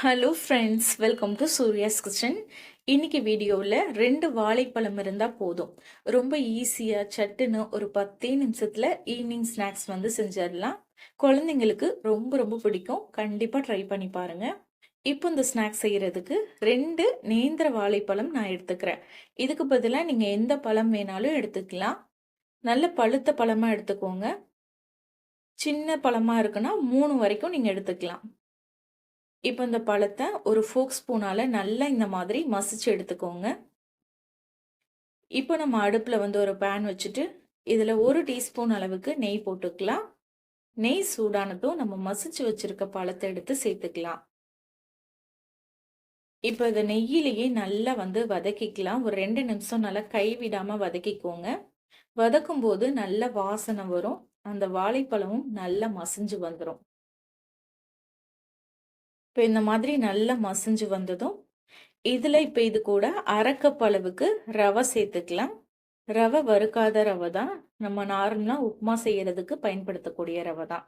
Hello friends welcome to Surya's kitchen இன்னைக்கு வீடியோவில் ரெண்டு வாழைப்பழம் இருந்தால் போதும். ரொம்ப ஈஸியாக சட்டுன்னு ஒரு பத்தே நிமிஷத்தில் ஈவினிங் ஸ்நாக்ஸ் வந்து செஞ்சிடலாம். குழந்தைங்களுக்கு ரொம்ப ரொம்ப பிடிக்கும். கண்டிப்பாக ட்ரை பண்ணி பாருங்கள் இப்போ இந்த ஸ்நாக்ஸ் செய்கிறதுக்கு ரெண்டு நேந்திர வாழைப்பழம் நான் எடுத்துக்கிறேன். இதுக்கு பதிலாக நீங்கள் எந்த பழம் வேணாலும் எடுத்துக்கலாம். நல்ல பழுத்த பழமாக எடுத்துக்கோங்க. சின்ன பழமாக இருக்குன்னா மூணு வரைக்கும் நீங்கள் எடுத்துக்கலாம். இப்போ இந்த பழத்தை ஒரு ஃபோக் ஸ்பூனால் நல்லா இந்த மாதிரி மசிச்சு எடுத்துக்கோங்க. இப்போ நம்ம அடுப்பில் வந்து ஒரு பேன் வச்சுட்டு இதில் ஒரு டீஸ்பூன் அளவுக்கு நெய் போட்டுக்கலாம். நெய் சூடானதும் நம்ம மசிச்சு வச்சுருக்க பழத்தை எடுத்து சேர்த்துக்கலாம். இப்போ இதை நெய்யிலேயே நல்லா வந்து வதக்கிக்கலாம். ஒரு ரெண்டு நிமிஷம் நல்லா கைவிடாமல் வதக்கிக்கோங்க. வதக்கும் போது நல்ல வாசனை வரும். அந்த வாழைப்பழமும் நல்லா மசிஞ்சு வந்துடும் இப்போ இந்த மாதிரி நல்லா மசிஞ்சு வந்ததும் இதில் இப்போ இது கூட அரைக்கப் அளவுக்கு ரவை சேர்த்துக்கலாம். ரவை வறுக்காத ரவை தான். நம்ம நார்மலாக உப்புமா செய்யறதுக்கு பயன்படுத்தக்கூடிய ரவை தான்.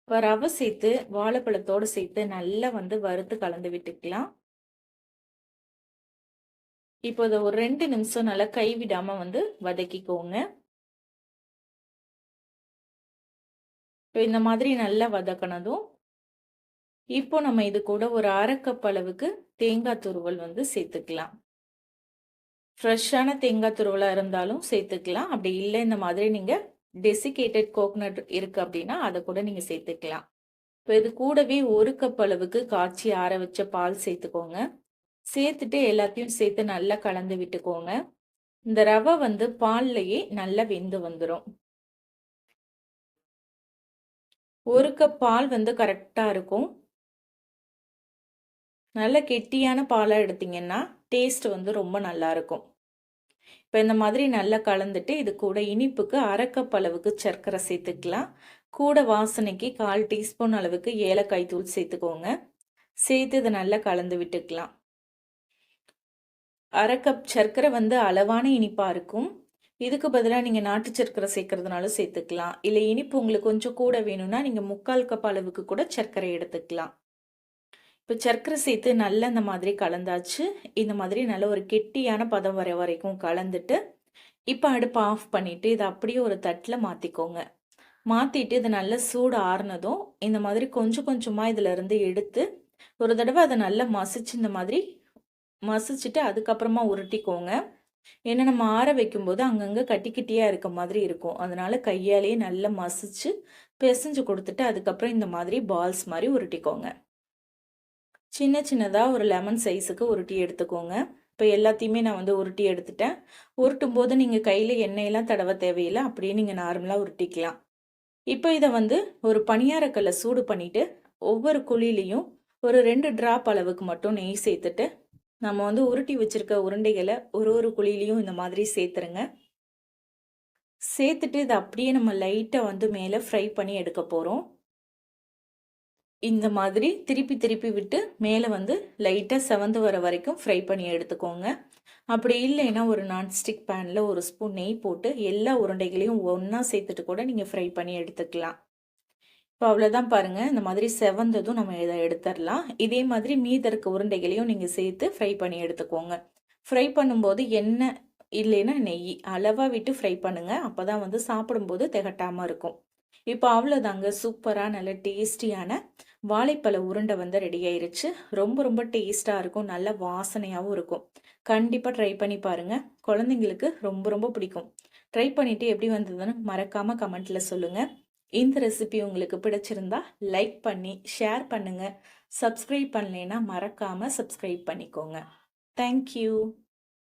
இப்போ ரவை சேர்த்து வாழைப்பழத்தோடு சேர்த்து நல்லா வந்து வறுத்து கலந்து விட்டுக்கலாம். இப்போ இதை ஒரு ரெண்டு நிமிஷம் நல்லா கைவிடாமல் வந்து வதக்கிக்கோங்க. இப்போ இந்த மாதிரி நல்லா வதக்கினதும் இப்போ நம்ம இது கூட ஒரு அரைக்கப் அளவுக்கு தேங்காய் துருவல் வந்து சேர்த்துக்கலாம். ஃப்ரெஷ்ஷான தேங்காய் துருவலாக இருந்தாலும் சேர்த்துக்கலாம். அப்படி இல்லை இந்த மாதிரி நீங்கள் டெசிகேட்டட் கோகனட் இருக்குது அப்படின்னா அதை கூட நீங்கள் சேர்த்துக்கலாம். இப்போ இது கூடவே ஒரு கப் அளவுக்கு காய்ச்சி ஆற வச்ச பால் சேர்த்துக்கோங்க. சேர்த்துட்டு எல்லாத்தையும் சேர்த்து நல்லா கலந்து விட்டுக்கோங்க. இந்த ரவை வந்து பால்லையே நல்லா வெந்து வந்துடும் ஒரு கப் பால் வந்து கரெக்டாக இருக்கும். நல்ல கெட்டியான பாலாக எடுத்திங்கன்னா டேஸ்ட் வந்து ரொம்ப நல்லா இருக்கும் இப்போ இந்த மாதிரி நல்லா கலந்துட்டு இது கூட இனிப்புக்கு அரைக்கப் அளவுக்கு சர்க்கரை சேர்த்துக்கலாம். கூட வாசனைக்கு கால் டீஸ்பூன் அளவுக்கு ஏலக்காய் தூள் சேர்த்துக்கோங்க. சேர்த்து இதை நல்லா கலந்து விட்டுக்கலாம். அரை கப் சர்க்கரை வந்து அளவான இனிப்பாக இருக்கும். இதுக்கு பதிலாக நீங்கள் நாட்டு சர்க்கரை சேர்க்கறதுனாலும் சேர்த்துக்கலாம். இல்லை இனிப்பு உங்களுக்கு கொஞ்சம் கூட வேணும்னா நீங்கள் முக்கால் கப் அளவுக்கு கூட சர்க்கரை எடுத்துக்கலாம். இப்போ சர்க்கரை சேர்த்து நல்லா இந்த மாதிரி கலந்தாச்சு. இந்த மாதிரி நல்ல ஒரு கெட்டியான பதம் வர வரைக்கும் கலந்துட்டு இப்போ அடுப்பு ஆஃப் பண்ணிவிட்டு இதை அப்படியே ஒரு தட்டில் மாற்றிக்கோங்க மாற்றிட்டு இது நல்லா சூடு ஆறுனதும் இந்த மாதிரி கொஞ்சம் கொஞ்சமாக இதில் இருந்து எடுத்து ஒரு தடவை அதை நல்லா மசிச்சு இந்த மாதிரி மசிச்சுட்டு அதுக்கப்புறமா உருட்டிக்கோங்க. ஏன்னா நம்ம ஆற வைக்கும்போது அங்கங்கே கட்டி கட்டியாக இருக்க மாதிரி இருக்கும். அதனால் கையாலேயே நல்லா மசிச்சு பிசைஞ்சு கொடுத்துட்டு அதுக்கப்புறம் இந்த மாதிரி பால்ஸ் மாதிரி உருட்டிக்கோங்க. சின்ன சின்னதாக ஒரு லெமன் சைஸுக்கு உருட்டி எடுத்துக்கோங்க. இப்போ எல்லாத்தையுமே நான் வந்து உருட்டி எடுத்துட்டேன். உருட்டும் போது நீங்கள் கையில் எண்ணெயெல்லாம் தடவை தேவையில்லை. அப்படியே நீங்கள் நார்மலாக உருட்டிக்கலாம். இப்போ இதை வந்து ஒரு பணியாரக்கல்லை சூடு பண்ணிவிட்டு ஒவ்வொரு குழிலையும் ஒரு ரெண்டு ட்ராப் அளவுக்கு மட்டும் நெய் சேர்த்துட்டு நம்ம வந்து உருட்டி வச்சுருக்க உருண்டைகளை ஒரு ஒரு குழிலையும் இந்த மாதிரி சேர்த்துருங்க. சேர்த்துட்டு இதை அப்படியே நம்ம லைட்டாக வந்து மேலே ஃப்ரை பண்ணி எடுக்க போகிறோம் இந்த மாதிரி திருப்பி திருப்பி விட்டு மேலே வந்து லைட்டாக செவந்து வர வரைக்கும் ஃப்ரை பண்ணி எடுத்துக்கோங்க. அப்படி இல்லைன்னா ஒரு நான்ஸ்டிக் பேனில் ஒரு ஸ்பூன் நெய் போட்டு எல்லா உருண்டைகளையும் ஒன்றா சேர்த்துட்டு கூட நீங்கள் ஃப்ரை பண்ணி எடுத்துக்கலாம். இப்போ அவ்வளோதான் பாருங்கள் இந்த மாதிரி செவந்ததும் நம்ம இதை எடுத்துடலாம். இதே மாதிரி மீத இருக்க உருண்டைகளையும் நீங்கள் சேர்த்து ஃப்ரை பண்ணி எடுத்துக்கோங்க. ஃப்ரை பண்ணும்போது எண்ணெய் இல்லைன்னா நெய் அளவாக விட்டு ஃப்ரை பண்ணுங்கள் அப்போ தான் வந்து சாப்பிடும்போது திகட்டாமல் இருக்கும். இப்போ அவ்வளோதாங்க. சூப்பராக நல்ல டேஸ்டியான வாழைப்பழ உருண்டை வந்து ரெடி ஆயிருச்சு. ரொம்ப ரொம்ப டேஸ்ட்டாக இருக்கும். நல்ல வாசனையாகவும் இருக்கும். கண்டிப்பாக ட்ரை பண்ணி பாருங்கள் குழந்தைங்களுக்கு ரொம்ப ரொம்ப பிடிக்கும். ட்ரை பண்ணிவிட்டு எப்படி வந்ததுன்னு மறக்காமல் கமெண்ட்டில் சொல்லுங்கள் இந்த ரெசிபி உங்களுக்கு பிடிச்சிருந்தா லைக் பண்ணி ஷேர் பண்ணுங்கள் சப்ஸ்கிரைப் பண்ணலைன்னா மறக்காமல் சப்ஸ்கிரைப் பண்ணிக்கோங்க. தேங்க்யூ